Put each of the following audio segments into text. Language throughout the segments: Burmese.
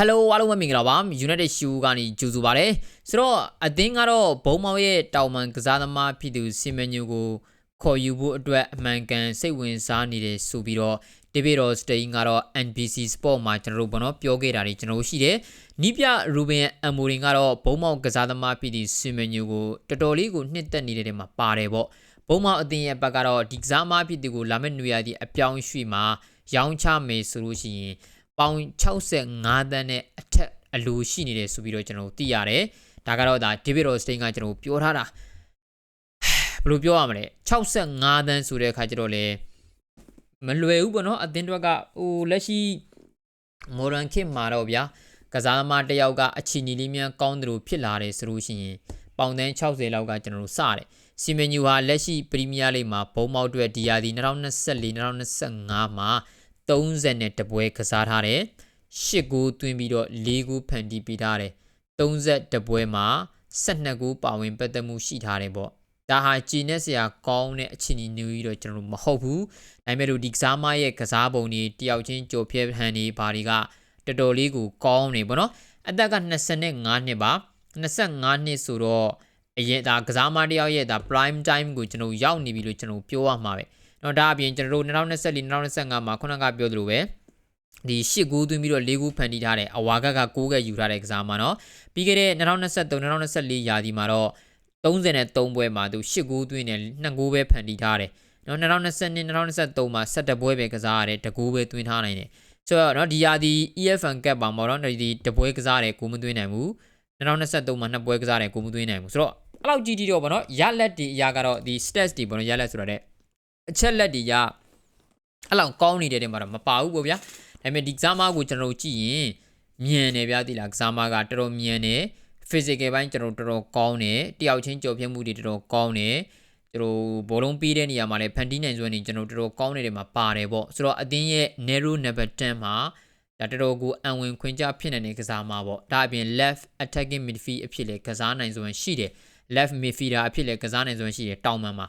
Hello အားလုံးပဲမင်္ဂလာပါ United Shoe ကနေကြိုဆိုပါရစေဆိုတော့အသင်းကတော့ဘုံမောင်ရဲ့တောင်ပန်ကစားသမားဖြစ်သူစီမန်ညူကိုခေါ်ယူဖို့အတွက်အမှန်ကန်စိတ်ဝင်စားနေတယ်ဆိုပြီးတော့ David Ross စတိန်ကတော့ NBC Sport မှာကျွန်တော်တို့ဘောနော်ပြောခဲ့တာတွေကျွန်တော်တို့ရှိတယ်နီးပြရူဘင်အမိုရင်ကတော့ဘုံမောင်ကစားသမားဖြစ်သူစီမန်ညူကိုတော်တော်လေးကိုနှစ်သက်နေတဲ့တဲမှာပါတယ်ပေါ့ဘုံမောင်အသင်းရဲ့ဘက်ကတော့ဒီကစားသမားဖြစ်သူကိုလာမယ့်နွေရာသီအပြောင်းရွှေ့မှာရောင်းချမယ်ဆိုလို့ရှိရင် ပေါင်65တန်းနဲ့အထက်အလိုရှိနေတယ်ဆိုပြီးတော့ကျွန်တော်တို့သိရတယ်ဒါကတော့ဒါ David Rostein ကကျွန်တော်တို့ပြောထားတာဘယ်လိုပြောရမလဲ65တန်းဆိုတဲ့အခါကျတော့လေမလွယ်ဘူးပေါ့နော်အသင်းတွေကဟိုလက်ရှိ modern kit မှာတော့ဗျာကစားသမားတစ်ယောက်ကအချီနီလေးများကောင်းတယ်လို့ဖြစ်လာတယ်ဆိုလို့ရှိရင်ပေါင်တန်း60လောက်ကကျွန်တော်တို့စတယ်စီမန်ယူဟာလက်ရှိပရီးမီးယားလိမှာဘုံမောက်အတွက်ဒီယာဒီ2024-2025မှာ 30နဲ့တပွဲကစားထားတယ်8ဂိုးသွင်းပြီးတော့4ဂိုးဖန်တီးပေးထားတယ်30တပွဲမှာ12ဂိုးပါဝင်ပတ်သက်မှုရှိထားတယ်ပေါ့ဒါဟာကြည်နဲ့ဆရာကောင်းတဲ့အခြေအနေမျိုးကြီးတော့ကျွန်တော်တို့မဟုတ်ဘူးဒါပေမဲ့လို့ဒီကစားမရဲ့ကစားပုံတွေတယောက်ချင်းကြော်ဖြဲဟန်တွေဘာတွေကတော်တော်လေးကိုကောင်းနေပေါ့နော်အသက်က25နှစ်ပါ25နှစ်ဆိုတော့ အရင်ဒါကစားမတယောက်ရဲ့ဒါ prime time ကိုကျွန်တော်ရောက်နေပြီလို့ကျွန်တော်ပြောရမှာပဲနော်ဒါအပြင်ကျွန်တော်တို့2024 2025မှာခုနကပြောသလိုပဲဒီ၈ဂိုးသွင်းပြီးတော့၄ဂိုးဖန်တီးထားတယ်အဝါကက6ကယူထားတဲ့ကစားမှာเนาะပြီးခဲ့တဲ့2023 2024ရာသီမှာတော့33ပွဲမှာသူ8ဂိုးသွင်းတယ်2ဂိုးပဲဖန်တီးထားတယ်เนาะ2022 2023မှာ17ပွဲပဲကစားရတယ်2ဂိုးပဲသွင်းထားနိုင်တယ်ဆိုတော့เนาะဒီရာသီ EFN Cup ပါပေါ့เนาะဒီတပွဲကစားတယ်ကိုမသွင်းနိုင်ဘူး2023မှာ2ပွဲကစားတယ်ကိုမသွင်းနိုင်ဘူးဆိုတော့ အဲ့လောက်ကြီးကြီးတော့ဗောနော်ရလက်ဒီအရာကတော့ဒီ stats ဒီဗောနော်ရလက်ဆိုတာတဲ့အချက်လက်ဒီရအဲ့လောက်ကောင်းနေတဲ့တင်မှာတော့မပါဘူးပေါ့ဗျာဒါပေမဲ့ဒီကစားမကိုကျွန်တော်ကြည့်ရင်မြန်တယ်ဗျာဒီလားကစားမကတော်တော်မြန်တယ် physical ဘိုင်းကျွန်တော်တော်တော်ကောင်းတယ်တယောက်ချင်းကြော်ဖြတ်မှုတွေတော်တော်ကောင်းတယ်ကျွန်တော်ဘောလုံးပေးတဲ့နေရာမှာလည်းဖန်တီးနိုင်စွမ်းနေကျွန်တော်တော်တော်ကောင်းနေတဲ့မှာပါတယ်ပေါ့ဆိုတော့အသင်းရဲ့ narrow number 10မှာဒါတော်တော်ကိုအံဝင်ခွင့်ကြဖြစ်နေတဲ့ကစားမပေါ့ဒါအပြင် left attacking midfield အဖြစ်လည်းကစားနိုင်စွမ်းရှိတယ် left midfielder အဖြစ်လေကစားနိုင်စွမ်းရှိတယ်တောင်မှန်မှာ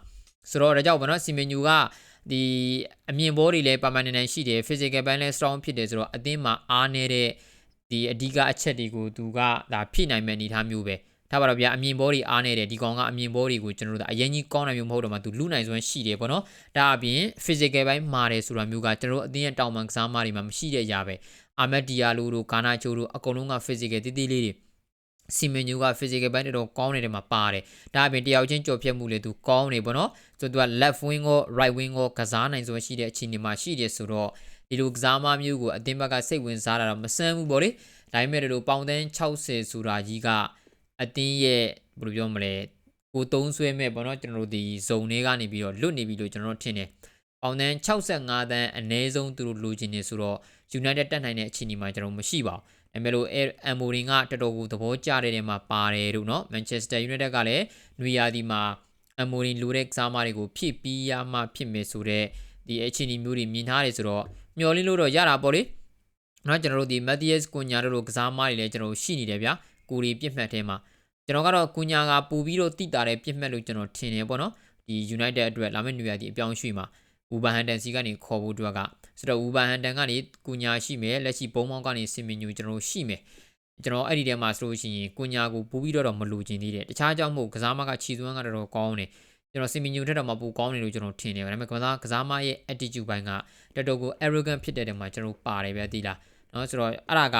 ဆိုတော့ဒါကြောင့်ဗောနော်စီမင်ညူကဒီအမြင်ဘောတွေလည်းပါမန်နေနေရှိတယ် physical ဘိုင်းလည်း strong ဖြစ်တယ်ဆိုတော့အသင်းမှာအားနေတဲ့ဒီအဓိကအချက်တွေကိုသူကဒါဖြည့်နိုင်မဲ့အနေအထားမျိုးပဲထားပါတော့ဗျာအမြင်ဘောတွေအားနေတယ်ဒီကောင်ကအမြင်ဘောတွေကိုကျွန်တော်တို့အရင်ကြီးကောင်းတယ်မျိုးမဟုတ်တော့မှသူလူနိုင်စွမ်းရှိတယ်ပေါ့နော်ဒါအပြင် physical ဘိုင်းမာတယ်ဆိုတာမျိုးကကျွန်တော်တို့အသင်းရဲ့တောင်ပန်ကစားမတွေမှာမရှိတဲ့အရာပဲအာမက်ဒီယာလိုတို့ဂါနာချိုတို့အကုန်လုံးက physical တီးတီးလေးတွေ စီမင်ညူက physical ဘိုင်းတော်ကောင်းနေတယ်မှာပါတယ်ဒါအပြင်တယောက်ချင်းကြော်ဖြတ်မှုလေသူကောင်းနေပေါ့နော်ဆိုတော့သူက left wing ကို right wing ကိုကစားနိုင်စွမ်းရှိတဲ့အခြေအနေမှာရှိတယ်ဆိုတော့ဒီလိုကစားမမျိုးကိုအသင်းဘက်ကစိတ်ဝင်စားတာတော့မဆန်းဘူးပေါ့လေဒါပေမဲ့တို့ပေါင်တန်း60ဆိုတာကြီးကအတင်းရဲ့ဘယ်လိုပြောမလဲကိုသုံးဆွဲမဲ့ပေါ့နော်ကျွန်တော်တို့ဒီဇုံတွေကနေပြီးတော့လွတ်နေပြီလို့ကျွန်တော်တို့ထင်တယ် ပေါင်တန်း65တန်းအနည်းဆုံးသူတို့လိုချင်နေဆိုတော့ United တက်နိုင်တဲ့အခြေအနေမှာကျွန်တော်မရှိပါဘူးအမေလိုအမ်မိုရင်ကတော်တော်ကိုသဘောကျတဲ့နေရာမှာပါတယ်လို့နော်မန်ချက်စတာယူနိုက်တက်ကလည်းနွေရာသီမှာအမ်မိုရင်လိုတဲ့ကစားမတွေကိုဖြည့်ပြီးရမှဖြစ်မယ်ဆိုတော့ဒီအခြေအနေမျိုးတွေမြင်ထားတယ်ဆိုတော့မျော်လင့်လို့တော့ရတာပေါ့လေနော်ကျွန်တော်တို့ဒီ Matthias Cunha တို့လိုကစားမတွေလည်းကျွန်တော်တို့ရှိနေတယ်ဗျာကိုရီပြစ်မှတ်ထဲမှာကျွန်တော်ကတော့ Cunha ကပူပြီးတော့တိတာတဲ့ပြစ်မှတ်လို့ကျွန်တော်ထင်တယ်ပေါ့နော်ဒီ United အတွက်လာမယ့်နွေရာသီအပြောင်းအရွှေ့မှာ ဝူဘန်ဟန်တန်စီကနေခေါ်ဖို့အတွက်ကဆိုတော့ဝူဘန်ဟန်တန်ကနေကုညာရှိမယ်လက်ရှိဘုံမောင်းကနေစင်မင်ညူကျွန်တော်ရှိမယ်ကျွန်တော်အဲ့ဒီထဲမှာဆိုလို့ရှိရင်ကုညာကိုပို့ပြီးတော့မလိုချင်သေးတယ်တခြားကြောင့်မို့ကစားမကခြီသွမ်းကတော်တော်ကောင်းတယ်ကျွန်တော်စင်မင်ညူထက်တော့မပိုကောင်းတယ်လို့ကျွန်တော်ထင်တယ်ဒါပေမဲ့ကစားကစားမရဲ့ attitude ဘိုင်းကတော်တော်ကို arrogant ဖြစ်တဲ့တဲမှာကျွန်တော်ပါတယ်ဗျာတိလားเนาะဆိုတော့အဲ့ဒါက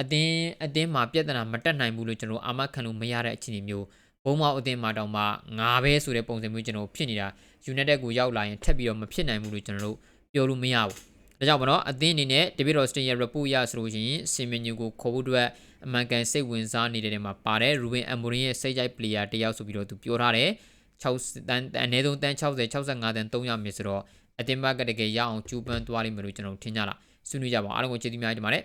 အတင်းအတင်းမှာပြဿနာမတက်နိုင်ဘူးလို့ကျွန်တော်အာမခံလို့မရတဲ့အခြေအနေမျိုး ဘုံမောက်အတင်းမှာတောင်မှငါပဲဆိုတဲ့ပုံစံမျိုးကျွန်တော်ဖြစ်နေတာ United ကိုရောက်လာရင်ထပ်ပြီးတော့မဖြစ်နိုင်ဘူးလို့ကျွန်တော်တို့ပြောလို့မရဘူးဒါကြောင့်မနော်အသင်းအနေနဲ့ David Rostin ရဲ့ report ရဆိုလို့ရှိရင်စင်မင်ညူကိုခေါ်ဖို့အတွက်အမှန်ကန်စိတ်ဝင်စားနေတဲ့နေရာမှာပါတယ် Ruben Amorim ရဲ့စိတ်ကြိုက် player တယောက်ဆိုပြီးတော့သူပြောထားတယ်6တန်းအနည်းဆုံးတန်း60 65တန်း300မြစ်ဆိုတော့အတင်ဘက်ကတကယ်ရအောင်ကျူးပန်းသွားလိမ့်မယ်လို့ကျွန်တော်ထင်ကြလားဆွေးနွေးကြပါအောင်အားလုံးကိုကျေးဇူးများတင်ပါတယ်